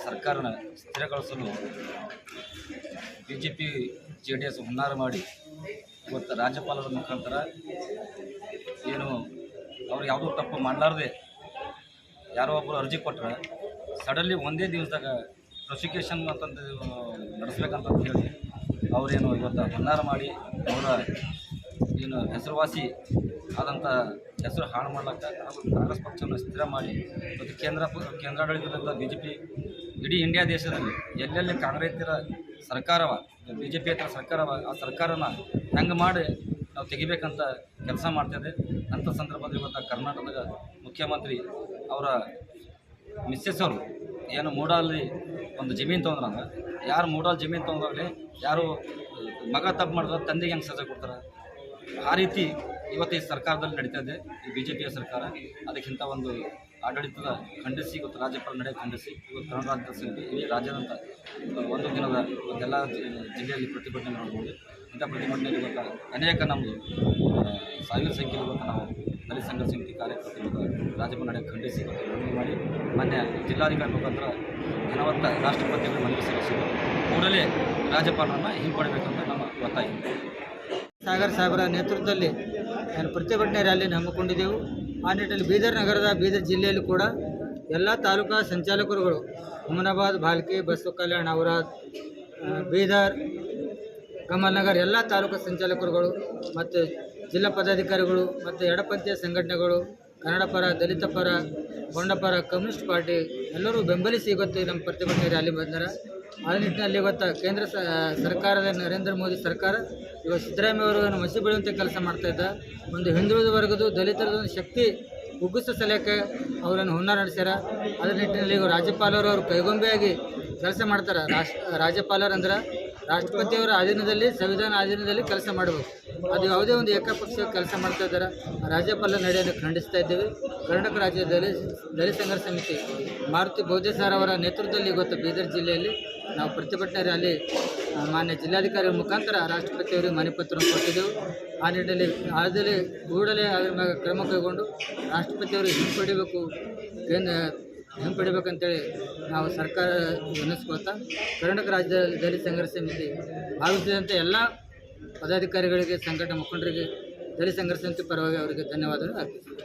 ಸರ್ಕಾರನ ಸ್ಥಿರಗೊಳಿಸಲು B J P J D S ಹುನ್ನಾರ ಮಾಡಿ ಇವತ್ತು ರಾಜ್ಯಪಾಲರ ಮುಖಾಂತರ ಏನು ಅವ್ರು ಯಾವುದೋ ತಪ್ಪು ಮಾಡಲಾರ್ದೆ ಯಾರೋ ಒಬ್ಬರು ಅರ್ಜಿ ಕೊಟ್ಟರೆ ಸಡನ್ಲಿ ಒಂದೇ ದಿವಸದಾಗ ಪ್ರೊಸಿಕ್ಯೂಷನ್ ಅಂತಂದು ನಡೆಸ್ಬೇಕಂತ ಹೇಳಿ ಅವರೇನು ಇವತ್ತು ಹುನ್ನಾರ ಮಾಡಿ ಅವರ ಏನು ಹೆಸರುವಾಸಿ ಆದಂಥ ಹೆಸರು ಹಾಳು ಮಾಡ್ಲಕ್ಕ ಕಾಂಗ್ರೆಸ್ ಪಕ್ಷವನ್ನು ಸ್ಥಿರ ಮಾಡಿ ಮತ್ತು ಕೇಂದ್ರ ಕೇಂದ್ರಾಡಳಿತದಂಥ ಬಿ ಜೆ ಪಿ ಇಡೀ ಇಂಡಿಯಾ ದೇಶದಲ್ಲಿ ಎಲ್ಲೆಲ್ಲಿ ಕಾಂಗ್ರೆಸ್ಸಿರ ಸರ್ಕಾರವ ಬಿ ಜೆ ಪಿ ಹತ್ರ ಸರ್ಕಾರವ ಆ ಸರ್ಕಾರನ ಹೆಂಗೆ ಮಾಡಿ ನಾವು ತೆಗಿಬೇಕಂತ ಕೆಲಸ ಮಾಡ್ತಿದೆ. ಅಂಥ ಸಂದರ್ಭದಲ್ಲಿ ಇವತ್ತು ಕರ್ನಾಟಕದ ಮುಖ್ಯಮಂತ್ರಿ ಅವರ ಮಿಸ್ಸೆಸ್ ಅವರು ಏನು ಮೂಡಲ್ಲಿ ಒಂದು ಜಮೀನು ತೊಗೊಂಡ್ರಂಗ ಯಾರು ಮೂಡಲ್ಲಿ ಜಮೀನು ತೊಗೊಂಡ್ರಲ್ಲಿ ಯಾರು ಮಗ ತಪ್ಪು ಮಾಡಿದ್ರೆ ತಂದೆಗೆ ಹೆಂಗೆ ಸಜಾ ಕೊಡ್ತಾರೆ? ಆ ರೀತಿ ಇವತ್ತು ಈ ಸರ್ಕಾರದಲ್ಲಿ ನಡೀತಾ ಇದೆ, ಈ ಬಿ ಜೆ ಪಿಯ ಸರ್ಕಾರ. ಅದಕ್ಕಿಂತ ಒಂದು ಆಡಳಿತದ ಖಂಡಿಸಿ ಇವತ್ತು ರಾಜ್ಯಪಾಲ ನಡೆ ಖಂಡಿಸಿ ಇವತ್ತು ಕನ್ನಡ ರಾಜ್ಯದ ಸಮಿತಿ ಇಡೀ ರಾಜ್ಯಾದ್ಯಂತ ಒಂದು ದಿನದ ಇವತ್ತೆಲ್ಲ ಜಿಲ್ಲೆಯಲ್ಲಿ ಪ್ರತಿಭಟನೆ ನೋಡ್ಬೋದು ಇಂಥ ಪ್ರತಿಭಟನೆಯಲ್ಲಿ ಇವತ್ತು ಅನೇಕ ನಮ್ಮದು ಸಾವಿರ ಸಂಖ್ಯೆಯಲ್ಲಿ ಇವತ್ತು ನಾವು ದಲಿತ ಸಂಘ ಸಮಿತಿ ಕಾರ್ಯಕರ್ತರು ರಾಜ್ಯಪಾಲ ನಡೆ ಖಂಡಿಸಿ ಇವತ್ತು ಮನವಿ ಮಾಡಿ ಮಾನ್ಯ ಜಿಲ್ಲಾಧಿಕಾರಿ ಮುಖಾಂತರ ಘನವತ್ತ ರಾಷ್ಟ್ರಪತಿಗಳು ಮನವಿ ಸಲ್ಲಿಸಿದ್ದು. ಕೂಡಲೇ ರಾಜ್ಯಪಾಲರನ್ನು ಹಿಂಪಡಬೇಕಂತ ನಮ್ಮ ಒತ್ತಾಯ. ಸಾಗರ್ ಸಾಹೇಬರ ನೇತೃತ್ವದಲ್ಲಿ ಏನು ಪ್ರತಿಭಟನೆ ರ್ಯಾಲಿಯನ್ನು ಹಮ್ಮಿಕೊಂಡಿದ್ದೆವು. ಆ ನಿಟ್ಟಿನಲ್ಲಿ ಬೀದರ್ ನಗರದ ಬೀದರ್ ಜಿಲ್ಲೆಯಲ್ಲೂ ಕೂಡ ಎಲ್ಲ ತಾಲೂಕಾ ಸಂಚಾಲಕರುಗಳು ಹುಮನಾಬಾದ್ ಭಾಲ್ಕಿ ಬಸವ ಕಲ್ಯಾಣ ಔರಾದ್ ಬೀದರ್ ಕಮಲ್ನಗರ್ ಎಲ್ಲ ತಾಲೂಕಾ ಸಂಚಾಲಕರುಗಳು ಮತ್ತು ಜಿಲ್ಲಾ ಪದಾಧಿಕಾರಿಗಳು ಮತ್ತು ಎಡಪಂಥೀಯ ಸಂಘಟನೆಗಳು, ಕನ್ನಡ ಪರ, ದಲಿತ ಪರ ಕಮ್ಯುನಿಸ್ಟ್ ಪಾರ್ಟಿ ಎಲ್ಲರೂ ಬೆಂಬಲಿಸಿ ಇವತ್ತು ನಮ್ಮ ಪ್ರತಿಭಟನೆ ರ್ಯಾಲಿ ಬಂದಾರ. ಆ ನಿಟ್ಟಿನಲ್ಲಿ ಇವತ್ತು ಕೇಂದ್ರ ಸರ್ಕಾರದ ನರೇಂದ್ರ ಮೋದಿ ಸರ್ಕಾರ ಇವತ್ತು ಸಿದ್ದರಾಮಯ್ಯ ಅವರು ಮಸಿ ಬೀಳುವಂತೆ ಕೆಲಸ ಮಾಡ್ತಾಯಿದ್ದ ಒಂದು ಹಿಂದುಳಿದ ವರ್ಗದ ದಲಿತರದ ಒಂದು ಶಕ್ತಿ ಉಗ್ಗಿಸೋ ಸಲಕ್ಕೆ ಅವರನ್ನು ಹುನ್ನಾರ ನಡೆಸ್ಯಾರ. ಅದ್ರ ನಿಟ್ಟಿನಲ್ಲಿ ಇವರು ರಾಜ್ಯಪಾಲರು ಅವರು ಕೈಗೊಂಬೆಯಾಗಿ ಕೆಲಸ ಮಾಡ್ತಾರೆ. ರಾಷ್ಟ್ರ ರಾಷ್ಟ್ರಪತಿಯವರ ಅಧೀನದಲ್ಲಿ ಸಂವಿಧಾನ ಅಧೀನದಲ್ಲಿ ಕೆಲಸ ಮಾಡಬೇಕು. ಅದು ಯಾವುದೇ ಒಂದು ಏಕಪಕ್ಷ ಕೆಲಸ ಮಾಡ್ತಾ ಇದ್ದಾರೆ. ರಾಜ್ಯಪಾಲ ನಡೆಯನ್ನು ಖಂಡಿಸ್ತಾ ಇದ್ದೇವೆ. ಕರ್ನಾಟಕ ರಾಜ್ಯ ದಲಿತ ದಲಿತ ಸಂಘರ್ಷ ಸಮಿತಿ ಮಾರುತಿ ಬೌದ್ಧ ಸರ್ ಅವರ ನೇತೃತ್ವದಲ್ಲಿ ಇವತ್ತು ಬೀದರ್ ಜಿಲ್ಲೆಯಲ್ಲಿ ನಾವು ಪ್ರತಿಭಟನೆ ರ್ಯಾಲಿ ಮಾನ್ಯ ಜಿಲ್ಲಾಧಿಕಾರಿ ಮುಖಾಂತರ ರಾಷ್ಟ್ರಪತಿಯವರಿಗೆ ಮನೆ ಪತ್ರವನ್ನು ಕೊಟ್ಟಿದ್ದೆವು. ಆ ನಿಟ್ಟಿನಲ್ಲಿ ಆದಲ್ಲಿ ಕೂಡಲೇ ಅದರ ಮ್ಯಾಗ ಕ್ರಮ ಕೈಗೊಂಡು ರಾಷ್ಟ್ರಪತಿಯವರು ಹಿಂಪಡಿಬೇಕು ಕೇಂದ್ರ ಹಿಂಪಡಿಬೇಕಂತೇಳಿ ನಾವು ಸರ್ಕಾರ ವಿನಿಸ್ಕೊಳ್ತಾ ಕರ್ನಾಟಕ ರಾಜ್ಯದ ದಲಿತ ಸಂಘರ್ಷ ಸಮಿತಿ ಭಾಗವಹಿಸಿದಂಥ ಎಲ್ಲ ಪದಾಧಿಕಾರಿಗಳಿಗೆ ಸಂಘಟನೆ ಮುಖಂಡರಿಗೆ ದಲಿತ ಸಂಘರ್ಷ ಪರವಾಗಿ ಅವರಿಗೆ ಧನ್ಯವಾದಗಳು. ಅರ್ಪಿಸ್ತೀನಿ